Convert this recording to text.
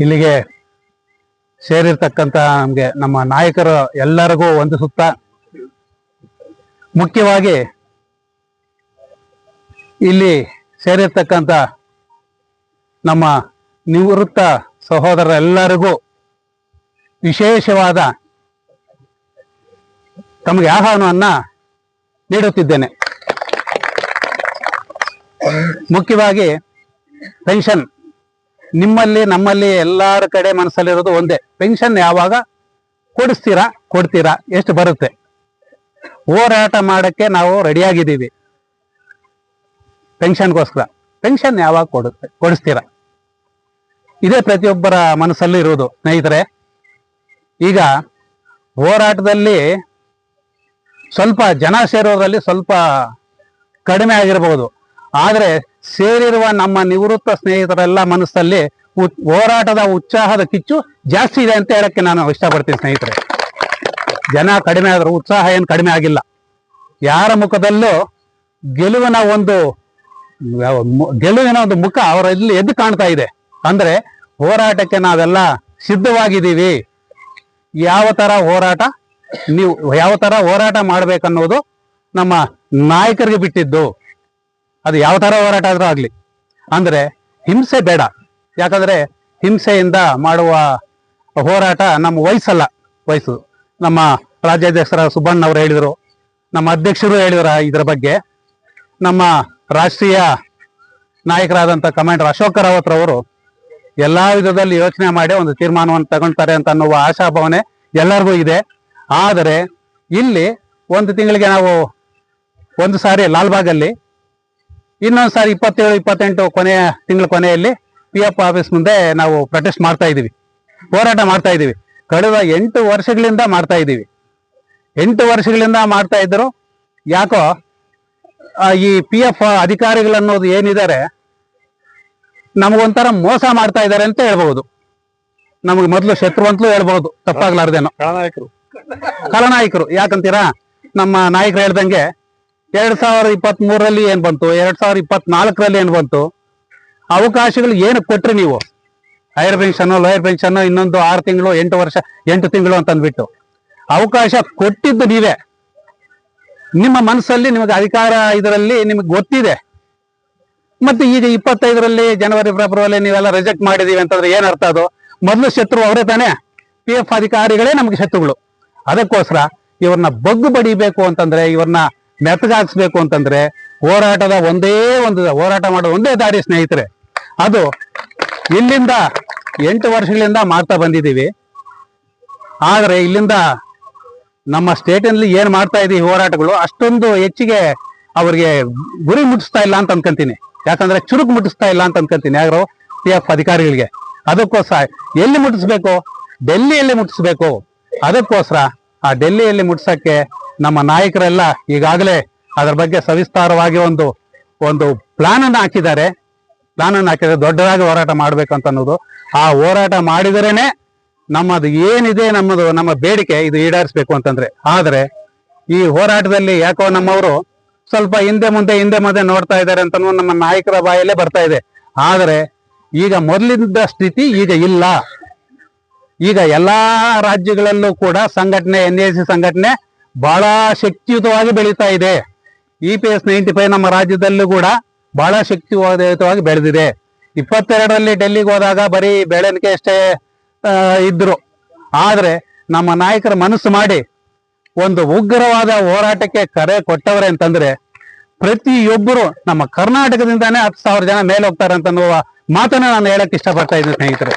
ಇಲ್ಲಿಗೆ ಸೇರಿರ್ತಕ್ಕಂತಹ ನಮಗೆ ನಮ್ಮ ನಾಯಕರು ಎಲ್ಲರಿಗೂ ಒಂದು ಸುತ್ತ. ಮುಖ್ಯವಾಗಿ ಇಲ್ಲಿ ಸೇರಿರ್ತಕ್ಕಂಥ ನಮ್ಮ ನಿವೃತ್ತ ಸಹೋದರರೆಲ್ಲರಿಗೂ ವಿಶೇಷವಾದ ತಮಗೆ ಆಹ್ವಾನವನ್ನು ನೀಡುತ್ತಿದ್ದೇನೆ. ಮುಖ್ಯವಾಗಿ ಪೆನ್ಷನ್. ನಿಮ್ಮಲ್ಲಿ, ನಮ್ಮಲ್ಲಿ ಎಲ್ಲರ ಕಡೆ ಮನಸ್ಸಲ್ಲಿರೋದು ಒಂದೇ. ಪೆನ್ಷನ್ ಯಾವಾಗ? ಕೊಡಿಸ್ತೀರಾ? ಕೊಡ್ತೀರಾ? ಎಷ್ಟು ಬರುತ್ತೆ? ಹೋರಾಟ ಮಾಡಕ್ಕೆ ನಾವು ರೆಡಿಯಾಗಿದ್ದೀವಿ. ಪೆನ್ಷನ್ಗೋಸ್ಕರ ಪೆನ್ಷನ್ ಯಾವಾಗ ಕೊಡುತ್ತೆ? ಕೊಡಿಸ್ತೀರಾ? ಇದೇ ಪ್ರತಿಯೊಬ್ಬರ ಮನಸ್ಸಲ್ಲೂ ಇರುವುದು ಸ್ನೇಹಿತರೆ, ಈಗ ಹೋರಾಟದಲ್ಲಿ ಸ್ವಲ್ಪ ಜನ ಸೇರೋದ್ರಲ್ಲಿ ಸ್ವಲ್ಪ ಕಡಿಮೆ ಆಗಿರಬಹುದು ಆದರೆ ಸೇರಿರುವ ನಮ್ಮ ನಿವೃತ್ತ ಸ್ನೇಹಿತರೆಲ್ಲ ಮನಸ್ಸಲ್ಲಿ ಹೋರಾಟದ ಉತ್ಸಾಹದ ಕಿಚ್ಚು ಜಾಸ್ತಿ ಇದೆ ಅಂತ ಹೇಳಕ್ಕೆ ನಾನು ಇಷ್ಟಪಡ್ತೀನಿ ಸ್ನೇಹಿತರೆ. ಜನ ಕಡಿಮೆ ಆದ್ರು ಉತ್ಸಾಹ ಏನು ಕಡಿಮೆ ಆಗಿಲ್ಲ. ಯಾರ ಮುಖದಲ್ಲೂ ಗೆಲುವಿನ ಒಂದು ಗೆಲುವಿನ ಒಂದು ಮುಖ ಅವರ ಇಲ್ಲಿ ಎದ್ದು ಕಾಣ್ತಾ ಇದೆ. ಅಂದ್ರೆ ಹೋರಾಟಕ್ಕೆ ನಾವೆಲ್ಲ ಸಿದ್ಧವಾಗಿದ್ದೀವಿ. ಯಾವ ತರ ಹೋರಾಟ ನೀವು ಯಾವ ತರ ಹೋರಾಟ ಮಾಡ್ಬೇಕನ್ನೋದು ನಮ್ಮ ನಾಯಕರಿಗೆ ಬಿಟ್ಟಿದ್ದು. ಅದು ಯಾವ ತರ ಹೋರಾಟ ಆದ್ರೂ ಆಗ್ಲಿ. ಅಂದ್ರೆ ಹಿಂಸೆ ಬೇಡ. ಯಾಕಂದ್ರೆ ಹಿಂಸೆಯಿಂದ ಮಾಡುವ ಹೋರಾಟ ನಮ್ಮ ವಯಸ್ಸಲ್ಲ. ವಯಸ್ಸು. ನಮ್ಮ ರಾಜ್ಯಾಧ್ಯಕ್ಷರ ಸುಬ್ಬಣ್ಣ ಅವರು ಹೇಳಿದರು. ನಮ್ಮ ಅಧ್ಯಕ್ಷರು ಹೇಳಿದ್ರ ಇದರ ಬಗ್ಗೆ. ನಮ್ಮ ರಾಷ್ಟ್ರೀಯ ನಾಯಕರಾದಂಥ ಕಮಾಂಡರ್ ಅಶೋಕ ರಾವತ್ ರವರು ಎಲ್ಲ ವಿಧದಲ್ಲಿ ಯೋಚನೆ ಮಾಡಿ ಒಂದು ತೀರ್ಮಾನವನ್ನು ತಗೊಳ್ತಾರೆ ಅಂತ ಅನ್ನುವ ಆಶಾಭಾವನೆ ಎಲ್ಲರಿಗೂ ಇದೆ. ಆದರೆ ಇಲ್ಲಿ ಒಂದು ತಿಂಗಳಿಗೆ ನಾವು ಒಂದು ಸಾರಿ ಲಾಲ್ಬಾಗಲ್ಲಿ ಇನ್ನೊಂದು ಸಾರಿ ಇಪ್ಪತ್ತೇಳು ಇಪ್ಪತ್ತೆಂಟು ಕೊನೆಯ ತಿಂಗಳ ಕೊನೆಯಲ್ಲಿ ಪಿ ಎಫ್ ಆಫೀಸ್ ಮುಂದೆ ನಾವು ಪ್ರೊಟೆಸ್ಟ್ ಮಾಡ್ತಾ ಇದ್ದೀವಿ ಹೋರಾಟ ಮಾಡ್ತಾ ಇದ್ದೀವಿ ಕಳೆದ ಎಂಟು ವರ್ಷಗಳಿಂದ ಮಾಡ್ತಾ ಇದ್ದೀವಿ ಎಂಟು ವರ್ಷಗಳಿಂದ ಮಾಡ್ತಾ ಇದ್ದರು ಯಾಕೋ ಈ ಪಿ ಎಫ್ ಅಧಿಕಾರಿಗಳನ್ನೋದು ಏನಿದ್ದಾರೆ ನಮಗೊಂಥರ ಮೋಸ ಮಾಡ್ತಾ ಇದ್ದಾರೆ ಅಂತ ಹೇಳ್ಬಹುದು. ನಮಗೆ ಮೊದಲು ಶತ್ರು ಅಂತಲೂ ಹೇಳ್ಬಹುದು. ತಪ್ಪಾಗ್ಲಾರ್ದೇನೋ. ಖಳನಾಯಕರು. ಯಾಕಂತೀರಾ? ನಮ್ಮ ನಾಯಕರು ಹೇಳ್ದಂಗೆ ಎರಡ್ ಸಾವಿರದ ಇಪ್ಪತ್ತ್ ಮೂರರಲ್ಲಿ ಏನ್ ಬಂತು? ಎರಡ್ ಸಾವಿರದ ಇಪ್ಪತ್ನಾಲ್ಕರಲ್ಲಿ ಏನ್ ಬಂತು? ಅವಕಾಶಗಳು ಏನು ಕೊಟ್ರಿ ನೀವು? ಹೈಯರ್ ಪೆನ್ಷನ್, ಲೋಯರ್ ಪೆನ್ಷನ್, ಇನ್ನೊಂದು ಆರು ತಿಂಗಳು, ಎಂಟು ವರ್ಷ, ಎಂಟು ತಿಂಗಳು ಅಂತ ಅಂದ್ಬಿಟ್ಟು ಅವಕಾಶ ಕೊಟ್ಟಿದ್ದು ನೀವೇ. ನಿಮ್ಮ ಮನಸ್ಸಲ್ಲಿ ನಿಮಗೆ ಅಧಿಕಾರ ಇದರಲ್ಲಿ ನಿಮಗೆ ಗೊತ್ತಿದೆ. ಮತ್ತೆ ಈಗ ಇಪ್ಪತ್ತೈದರಲ್ಲಿ ಜನವರಿ ಫೆಬ್ರವರಿ ನೀವೆಲ್ಲ ರಿಜೆಕ್ಟ್ ಮಾಡಿದೀವಿ ಅಂತಂದ್ರೆ ಏನ್ ಅರ್ಥ ಅದು? ಮೊದಲು ಶತ್ರು ಅವರೇ ತಾನೇ? ಪಿ ಎಫ್ ಅಧಿಕಾರಿಗಳೇ ನಮಗೆ ಶತ್ರುಗಳು. ಅದಕ್ಕೋಸ್ಕರ ಇವ್ರನ್ನ ಬಗ್ಗು ಬಡಿಬೇಕು ಅಂತಂದ್ರೆ ಇವ್ರನ್ನ ಮೆತ್ತಗಾಕ್ಸ್ಬೇಕು ಅಂತಂದ್ರೆ ಹೋರಾಟದ ಒಂದೇ ಒಂದು ಹೋರಾಟ ಮಾಡೋ ಒಂದೇ ದಾರಿ ಸ್ನೇಹಿತರೆ. ಅದು ಇಲ್ಲಿಂದ ಎಂಟು ವರ್ಷಗಳಿಂದ ಮಾಡ್ತಾ ಬಂದಿದ್ದೀವಿ. ಆದರೆ ಇಲ್ಲಿಂದ ನಮ್ಮ ಸ್ಟೇಟಲ್ಲಿ ಏನು ಮಾಡ್ತಾ ಇದೀವಿ ಹೋರಾಟಗಳು, ಅಷ್ಟೊಂದು ಹೆಚ್ಚಿಗೆ ಅವ್ರಿಗೆ ಗುರಿ ಮುಟ್ಟಿಸ್ತಾ ಇಲ್ಲ ಅಂತ ಅನ್ಕೊಂತೀನಿ. ಯಾಕಂದ್ರೆ ಚುರುಕು ಮುಟ್ಟಿಸ್ತಾ ಇಲ್ಲ ಅಂತ ಅನ್ಕೊಂತೀನಿ ಯಾರು ಪಿ ಎಫ್ ಅಧಿಕಾರಿಗಳಿಗೆ. ಅದಕ್ಕೋಸ್ಕರ ಎಲ್ಲಿ ಮುಟ್ಟಿಸ್ಬೇಕು? ಡೆಲ್ಲಿಯಲ್ಲಿ ಮುಟ್ಟಿಸ್ಬೇಕು. ಅದಕ್ಕೋಸ್ಕರ ಆ ಡೆಲ್ಲಿಯಲ್ಲಿ ಮುಟ್ಸಕ್ಕೆ ನಮ್ಮ ನಾಯಕರೆಲ್ಲ ಈಗಾಗಲೇ ಅದರ ಬಗ್ಗೆ ಸವಿಸ್ತಾರವಾಗಿ ಒಂದು ಒಂದು ಪ್ಲಾನ್ ಅನ್ನು ಹಾಕಿದ್ದಾರೆ. ಪ್ಲಾನ್ ಅನ್ನು ಹಾಕಿದ್ರೆ ದೊಡ್ಡದಾಗಿ ಹೋರಾಟ ಮಾಡ್ಬೇಕಂತ ಅನ್ನೋದು ಆ ಹೋರಾಟ ಮಾಡಿದರೇನೆ ನಮ್ಮದು ಏನಿದೆ ನಮ್ಮದು, ನಮ್ಮ ಬೇಡಿಕೆ ಇದು ಈಡೇರಿಸ್ಬೇಕು ಅಂತಂದ್ರೆ. ಆದರೆ ಈ ಹೋರಾಟದಲ್ಲಿ ಯಾಕೋ ನಮ್ಮವರು ಸ್ವಲ್ಪ ಹಿಂದೆ ಮುಂದೆ ಹಿಂದೆ ಮುಂದೆ ನೋಡ್ತಾ ಇದ್ದಾರೆ ಅಂತ ನಮ್ಮ ನಾಯಕರ ಬಾಯಲ್ಲೇ ಬರ್ತಾ ಇದೆ. ಆದರೆ ಈಗ ಮೊದಲಿದ್ದ ಸ್ಥಿತಿ ಈಗ ಇಲ್ಲ. ಈಗ ಎಲ್ಲಾ ರಾಜ್ಯಗಳಲ್ಲೂ ಕೂಡ ಸಂಘಟನೆ, ಎನ್ ಸಂಘಟನೆ ಬಹಳ ಶಕ್ತಿಯುತವಾಗಿ ಬೆಳೀತಾ ಇದೆ. E P S ninety five ನಮ್ಮ ರಾಜ್ಯದಲ್ಲೂ ಕೂಡ ಬಹಳ ಶಕ್ತಿಯುತವಾಗಿ ಬೆಳೆದಿದೆ. ಇಪ್ಪತ್ತೆರಡರಲ್ಲಿ ಡೆಲ್ಲಿಗೆ ಹೋದಾಗ ಬರೀ ಬೆಳೆನಿಕೆ ಅಷ್ಟೇ ಇದ್ರು. ಆದ್ರೆ ನಮ್ಮ ನಾಯಕರ ಮನಸ್ಸು ಮಾಡಿ ಒಂದು ಉಗ್ರವಾದ ಹೋರಾಟಕ್ಕೆ ಕರೆ ಕೊಟ್ಟವರೇ ಅಂತಂದ್ರೆ ಪ್ರತಿಯೊಬ್ಬರು ನಮ್ಮ ಕರ್ನಾಟಕದಿಂದಾನೇ ಹತ್ತು ಸಾವಿರ ಜನ ಮೇಲೆ ಹೋಗ್ತಾರೆ ಅಂತ ಮಾತನ್ನ ನಾನು ಹೇಳಕ್ ಇಷ್ಟಪಡ್ತಾ ಇದ್ದೀನಿ ಸ್ನೇಹಿತರೆ.